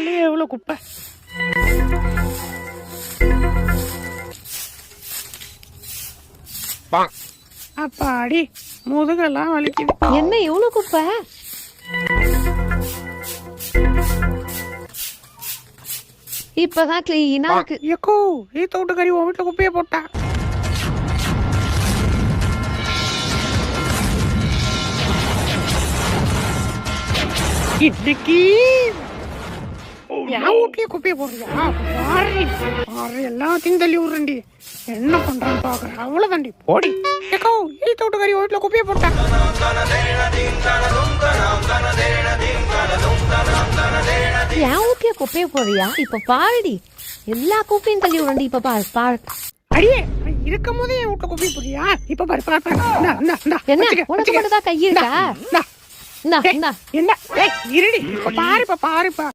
காலையிலே எவ்வளோ குப்பை? அப்பாடி முதுகெல்லாம் வலிக்குது. என்ன இவ்வளவு குப்பை? இப்பதான் கிளீனா இருக்கு. எக்கோ ஈத்த விட்டு கறி உன் வீட்டில் குப்பையை போட்டா? இன்னைக்கு வீட்லயே குப்பையை போடுறியா பாரு பாரு எல்லாத்தையும் தள்ளி விடுறேன்டி. என்ன பண்றான்னு பாக்குறேன். அவ்வளவுதான்டி. போடி. விட்டு கறி உன் வீட்டில் குப்பையை போட்டா என் ஊட்டிய குப்பைய போறியா இப்ப பாருடி. எல்லா குப்பையும் தள்ளி விடண்டி இப்ப பாரு பாரு. அடியே இருக்கும் போதே என் வீட்டுல குப்பையை போடுறியா? இப்ப பாரு பாரு என்ன? உனக்கு. மட்டும் தான் கை இருக்கா? என்ன? ஏய் இருடி. பாருப்பா பாருப்பா